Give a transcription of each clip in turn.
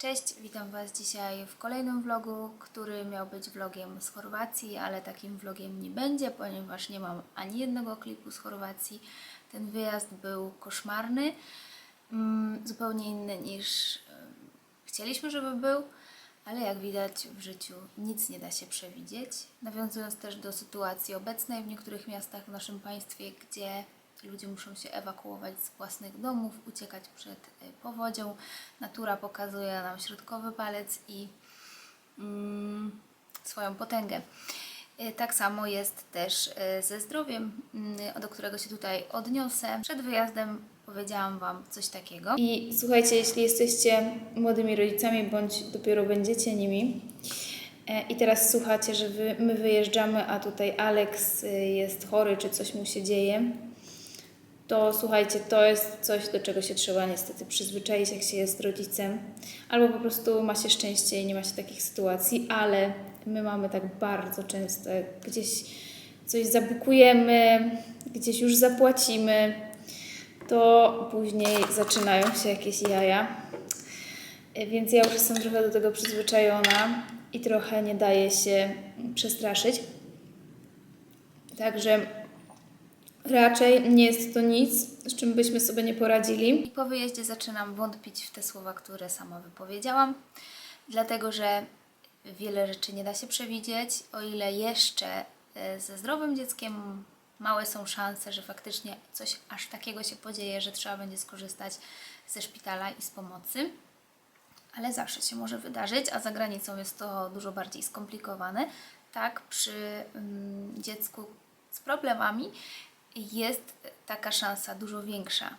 Cześć, witam Was dzisiaj w kolejnym vlogu, który miał być vlogiem z Chorwacji, ale takim vlogiem nie będzie, ponieważ nie mam ani jednego klipu z Chorwacji. Ten wyjazd był koszmarny, mm, zupełnie inny niż chcieliśmy, żeby był, ale jak widać w życiu nic nie da się przewidzieć. Nawiązując też do sytuacji obecnej w niektórych miastach w naszym państwie, gdzie ludzie muszą się ewakuować z własnych domów, uciekać przed y, powodzią. Natura pokazuje nam środkowy palec i mm, swoją potęgę. Y, Tak samo jest też y, ze zdrowiem, mm, do którego się tutaj odniosę. Przed wyjazdem powiedziałam Wam coś takiego. I słuchajcie, jeśli jesteście młodymi rodzicami, bądź dopiero będziecie nimi, e, i teraz słuchacie, że wy, my wyjeżdżamy, a tutaj Alex jest chory, czy coś mu się dzieje, to słuchajcie, to jest coś, do czego się trzeba niestety przyzwyczaić, jak się jest rodzicem, albo po prostu ma się szczęście i nie ma się takich sytuacji, ale my mamy tak bardzo często, gdzieś coś zabukujemy, gdzieś już zapłacimy, to później zaczynają się jakieś jaja. Więc ja już jestem trochę do tego przyzwyczajona i trochę nie daje się przestraszyć. Także Raczej nie jest to nic, z czym byśmy sobie nie poradzili. I po wyjeździe zaczynam wątpić w te słowa, które sama wypowiedziałam, dlatego że wiele rzeczy nie da się przewidzieć. O ile jeszcze e, ze zdrowym dzieckiem małe są szanse, że faktycznie coś aż takiego się podzieje, że trzeba będzie skorzystać ze szpitala i z pomocy. Ale zawsze się może wydarzyć, a za granicą jest to dużo bardziej skomplikowane. Tak, przy mm, dziecku z problemami jest taka szansa dużo większa.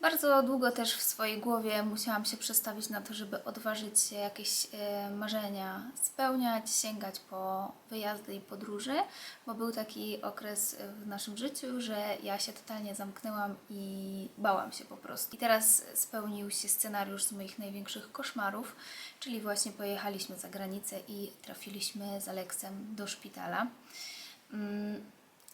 Bardzo długo też w swojej głowie musiałam się przestawić na to, żeby odważyć się jakieś e, marzenia spełniać, sięgać po wyjazdy i podróże, bo był taki okres w naszym życiu, że ja się totalnie zamknęłam i bałam się po prostu. I teraz spełnił się scenariusz z moich największych koszmarów, czyli właśnie pojechaliśmy za granicę i trafiliśmy z Aleksem do szpitala.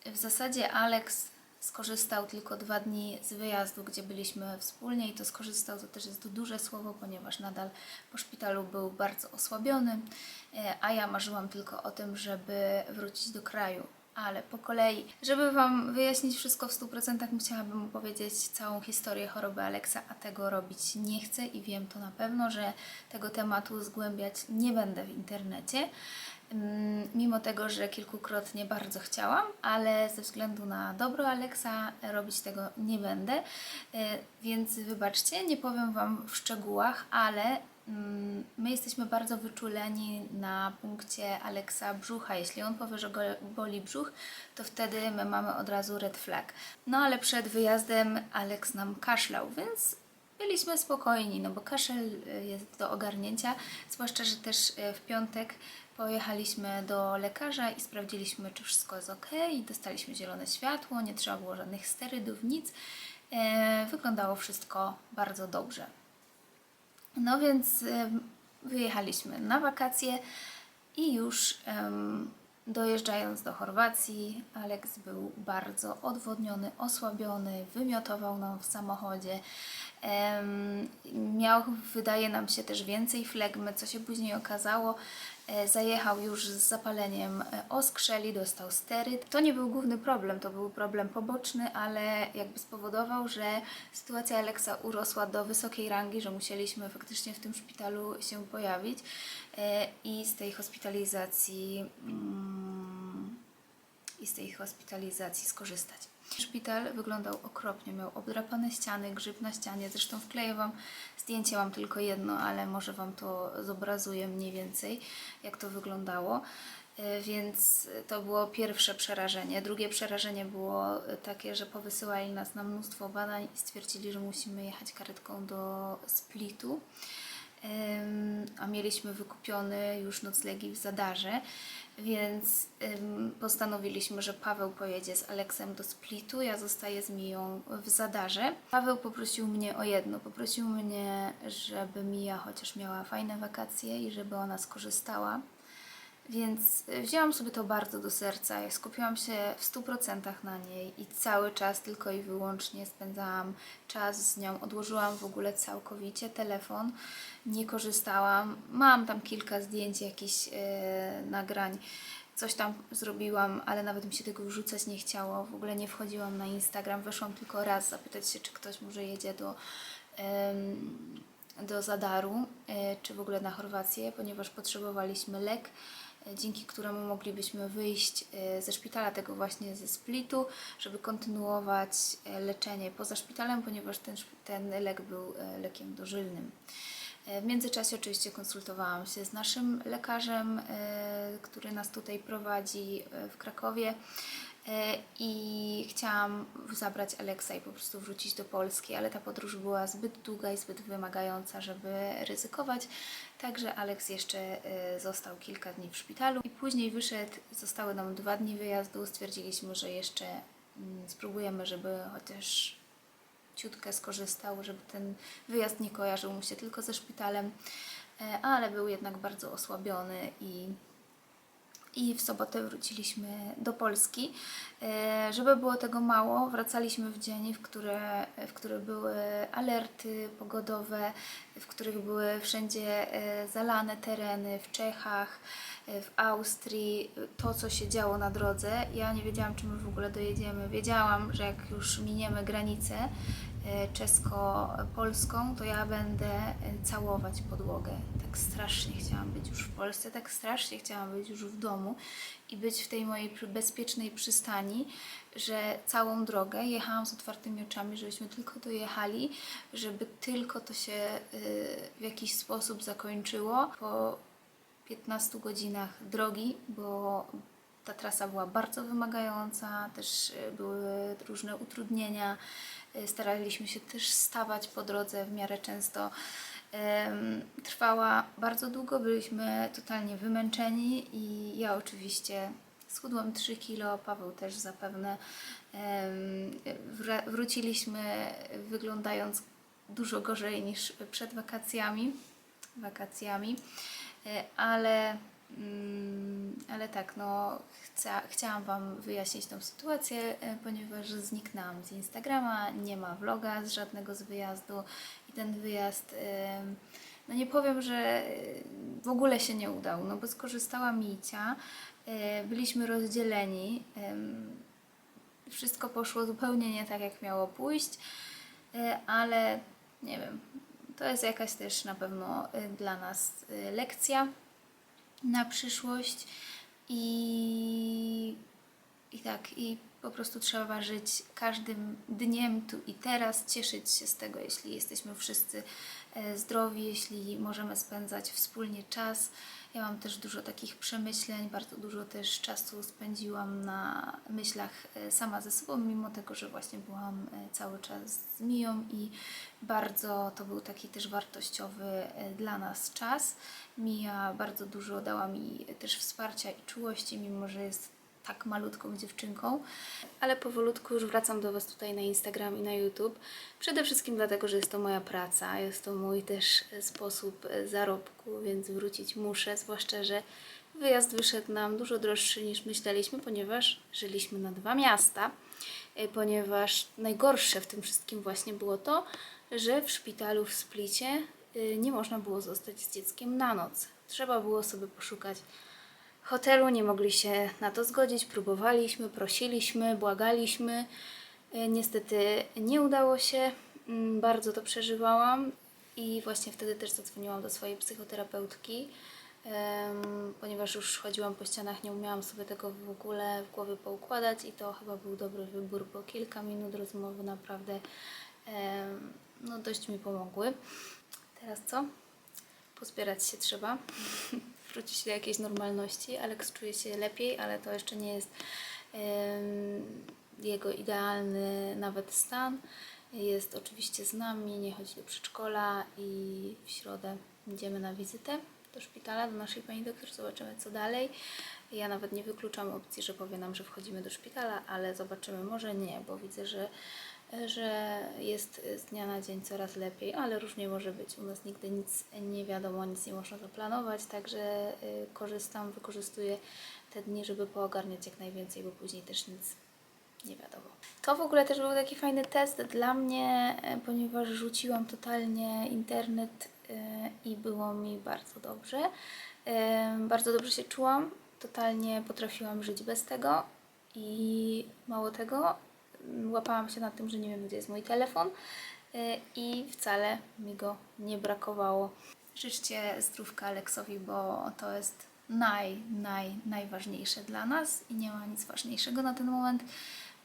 W zasadzie Alex skorzystał tylko dwa dni z wyjazdu, gdzie byliśmy wspólnie i to skorzystał to też jest duże słowo, ponieważ nadal po szpitalu był bardzo osłabiony, e, a ja marzyłam tylko o tym, żeby wrócić do kraju. Ale po kolei, żeby Wam wyjaśnić wszystko w 100%, musiałabym opowiedzieć całą historię choroby Aleksa, a tego robić nie chcę i wiem to na pewno, że tego tematu zgłębiać nie będę w internecie. Mimo tego, że kilkukrotnie bardzo chciałam, ale ze względu na dobro Aleksa robić tego nie będę, E, więc wybaczcie, nie powiem Wam w szczegółach, ale mm, my jesteśmy bardzo wyczuleni na punkcie Aleksa brzucha. Jeśli on powie, że go boli brzuch, to wtedy my mamy od razu red flag. No ale przed wyjazdem Aleks nam kaszlał, więc byliśmy spokojni, no bo kaszel y, jest do ogarnięcia, zwłaszcza, że też y, w piątek pojechaliśmy do lekarza i sprawdziliśmy, czy wszystko jest ok, dostaliśmy zielone światło, nie trzeba było żadnych sterydów, nic. E, Wyglądało wszystko bardzo dobrze. No więc wyjechaliśmy na wakacje i już dojeżdżając do Chorwacji, Aleks był bardzo odwodniony, osłabiony, wymiotował nam w samochodzie. Miał, wydaje nam się, też więcej flegmy, co się później okazało. E, Zajechał już z zapaleniem e, oskrzeli, dostał steryt. To nie był główny problem, to był problem poboczny, ale jakby spowodował, że sytuacja Aleksa urosła do wysokiej rangi, że musieliśmy faktycznie w tym szpitalu się pojawić e, i z tej hospitalizacji mm, i z tej hospitalizacji skorzystać. Szpital wyglądał okropnie, miał obdrapane ściany, grzyb na ścianie. Zresztą wkleję Wam zdjęcie, mam tylko jedno, ale może Wam to zobrazuję mniej więcej, jak to wyglądało. E, Więc to było pierwsze przerażenie. Drugie przerażenie było takie, że powysyłali nas na mnóstwo badań i stwierdzili, że musimy jechać karetką do Splitu. A mieliśmy wykupione już noclegi w Zadarze, więc postanowiliśmy, że Paweł pojedzie z Aleksem do Splitu, ja zostaję z Miją w Zadarze. Paweł poprosił mnie o jedno, poprosił mnie, żeby Mija chociaż miała fajne wakacje i żeby ona skorzystała Więc y, wzięłam sobie to bardzo do serca. Ja skupiłam się w 100% na niej i cały czas tylko i wyłącznie spędzałam czas z nią. Odłożyłam w ogóle całkowicie telefon, nie korzystałam. Mam tam kilka zdjęć, jakichś e, nagrań. Coś tam zrobiłam, ale nawet mi się tego wrzucać nie chciało. W ogóle nie wchodziłam na Instagram. Weszłam tylko raz zapytać się, czy ktoś może jedzie do, em, do Zadaru, e, czy w ogóle na Chorwację, ponieważ potrzebowaliśmy lek, dzięki któremu moglibyśmy wyjść e, ze szpitala, tego właśnie ze Splitu, żeby kontynuować e, leczenie poza szpitalem, ponieważ ten, ten lek był e, lekiem dożylnym. E, W międzyczasie oczywiście konsultowałam się z naszym lekarzem, e, który nas tutaj prowadzi e, w Krakowie e, i chciałam zabrać Aleksa i po prostu wrócić do Polski, ale ta podróż była zbyt długa i zbyt wymagająca, żeby ryzykować. Także Aleks jeszcze e, został kilka dni w szpitalu i później wyszedł, zostały nam dwa dni wyjazdu. Stwierdziliśmy, że jeszcze mm, spróbujemy, żeby chociaż ciutkę skorzystał, żeby ten wyjazd nie kojarzył mu się tylko ze szpitalem, e, ale był jednak bardzo osłabiony i, i w sobotę wróciliśmy do Polski. E, Żeby było tego mało, wracaliśmy w dzień, w, które, w których były alerty pogodowe, w których były wszędzie e, zalane tereny w Czechach, e, w Austrii, to co się działo na drodze. Ja nie wiedziałam, czy my w ogóle dojedziemy. Wiedziałam, że jak już miniemy granicę czesko-polską, to ja będę e, całować podłogę. Tak strasznie chciałam być już w Polsce, tak strasznie chciałam być już w domu i być w tej mojej bezpiecznej przystani, że całą drogę jechałam z otwartymi oczami, żebyśmy tylko dojechali, żeby tylko to się y, w jakiś sposób zakończyło po 15 godzinach drogi, bo ta trasa była bardzo wymagająca, też były różne utrudnienia. Y, Staraliśmy się też stawać po drodze w miarę często. Trwała bardzo długo, byliśmy totalnie wymęczeni i ja oczywiście schudłam 3 kilo, Paweł też zapewne. Wróciliśmy wyglądając dużo gorzej niż przed wakacjami. wakacjami. E, ale, ale tak, no, chciałam Wam wyjaśnić tą sytuację, e, ponieważ zniknęłam z Instagrama, nie ma vloga z żadnego z wyjazdu i ten wyjazd, no nie powiem, że e, w ogóle się nie udał, no bo skorzystała Micia, e, byliśmy rozdzieleni, wszystko poszło zupełnie nie tak, jak miało pójść, ale nie wiem, to jest jakaś też na pewno dla nas lekcja na przyszłość i, i tak, i po prostu trzeba żyć każdym dniem tu i teraz, cieszyć się z tego, jeśli jesteśmy wszyscy e, zdrowi, jeśli możemy spędzać wspólnie czas. Ja mam też dużo takich przemyśleń, bardzo dużo też czasu spędziłam na myślach e, sama ze sobą, mimo tego, że właśnie byłam e, cały czas z Miją i bardzo to był taki też wartościowy dla nas czas. Mija bardzo dużo dała mi też wsparcia i czułości, mimo że jest tak malutką dziewczynką, ale powolutku już wracam do Was tutaj na Instagram i na YouTube. Przede wszystkim dlatego, że jest to moja praca, jest to mój też sposób zarobku, więc wrócić muszę, zwłaszcza, że wyjazd wyszedł nam dużo droższy niż myśleliśmy, ponieważ żyliśmy na dwa miasta, e, ponieważ najgorsze w tym wszystkim właśnie było to, że w szpitalu w Splicie e, nie można było zostać z dzieckiem na noc. Trzeba było sobie poszukać hotelu, nie mogli się na to zgodzić. Próbowaliśmy, prosiliśmy, błagaliśmy. E, Niestety nie udało się. Mm, Bardzo to przeżywałam i właśnie wtedy też zadzwoniłam do swojej psychoterapeutki, ponieważ już chodziłam po ścianach, nie umiałam sobie tego w ogóle w głowie poukładać i to chyba był dobry wybór, bo kilka minut rozmowy naprawdę no, dość mi pomogły. Teraz co? Pozbierać się trzeba, wrócić do jakiejś normalności. Alex czuje się lepiej, ale to jeszcze nie jest jego idealny nawet stan. Jest oczywiście z nami, nie chodzi do przedszkola i w środę idziemy na wizytę do szpitala, do naszej pani doktor, zobaczymy co dalej. Ja nawet nie wykluczam opcji, że powie nam, że wchodzimy do szpitala, ale zobaczymy, może nie, bo widzę, że że jest z dnia na dzień coraz lepiej, ale różnie może być. U nas nigdy nic nie wiadomo, nic nie można zaplanować, także y, korzystam, wykorzystuję te dni, żeby poogarniać jak najwięcej, bo później też nic nie wiadomo. To w ogóle też był taki fajny test dla mnie, e, ponieważ rzuciłam totalnie internet e, i było mi bardzo dobrze. E, Bardzo dobrze się czułam, totalnie potrafiłam żyć bez tego i mało tego, łapałam się na tym, że nie wiem, gdzie jest mój telefon e, i wcale mi go nie brakowało. Życzcie zdrówka Aleksowi, bo to jest naj, naj, najważniejsze dla nas i nie ma nic ważniejszego na ten moment.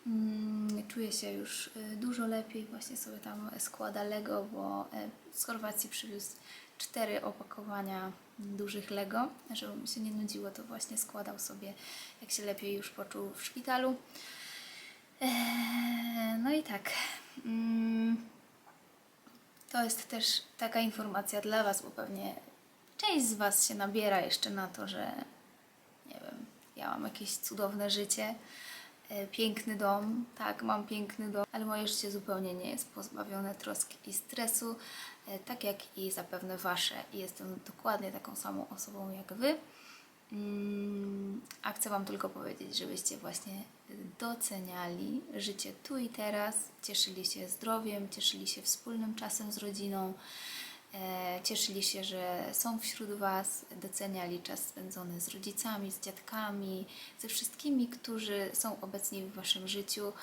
Mm, Czuję się już y, dużo lepiej, właśnie sobie tam składa Lego, bo e, z Chorwacji przywiózł cztery opakowania dużych Lego, żeby mu się nie nudziło, to właśnie składał sobie, jak się lepiej już poczuł w szpitalu. Eee, No i tak. mm, To jest też taka informacja dla Was, bo pewnie część z Was się nabiera jeszcze na to, że nie wiem, ja mam jakieś cudowne życie, e, piękny dom, tak, mam piękny dom, ale moje życie zupełnie nie jest pozbawione troski i stresu, e, tak jak i zapewne Wasze. I jestem dokładnie taką samą osobą jak Wy. Mm, A chcę Wam tylko powiedzieć, żebyście właśnie doceniali życie tu i teraz, cieszyli się zdrowiem, cieszyli się wspólnym czasem z rodziną, e, cieszyli się, że są wśród Was, doceniali czas spędzony z rodzicami, z dziadkami, ze wszystkimi, którzy są obecni w Waszym życiu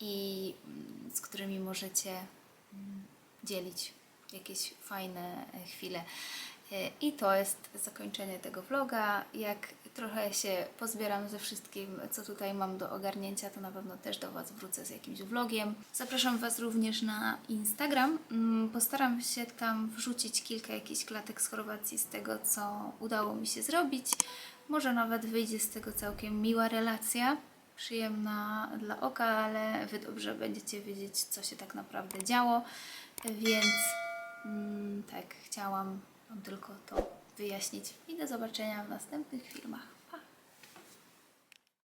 i mm, z którymi możecie mm, dzielić jakieś fajne e, chwile. E, I to jest zakończenie tego vloga. Jak trochę się pozbieram ze wszystkim, co tutaj mam do ogarnięcia, to na pewno też do Was wrócę z jakimś vlogiem. Zapraszam Was również na Instagram. Mm, Postaram się tam wrzucić kilka jakichś klatek z Chorwacji z tego, co udało mi się zrobić. Może nawet wyjdzie z tego całkiem miła relacja przyjemna dla oka, ale Wy dobrze będziecie wiedzieć, co się tak naprawdę działo, więc mm, tak, chciałam Tylko to wyjaśnić i do zobaczenia w następnych filmach.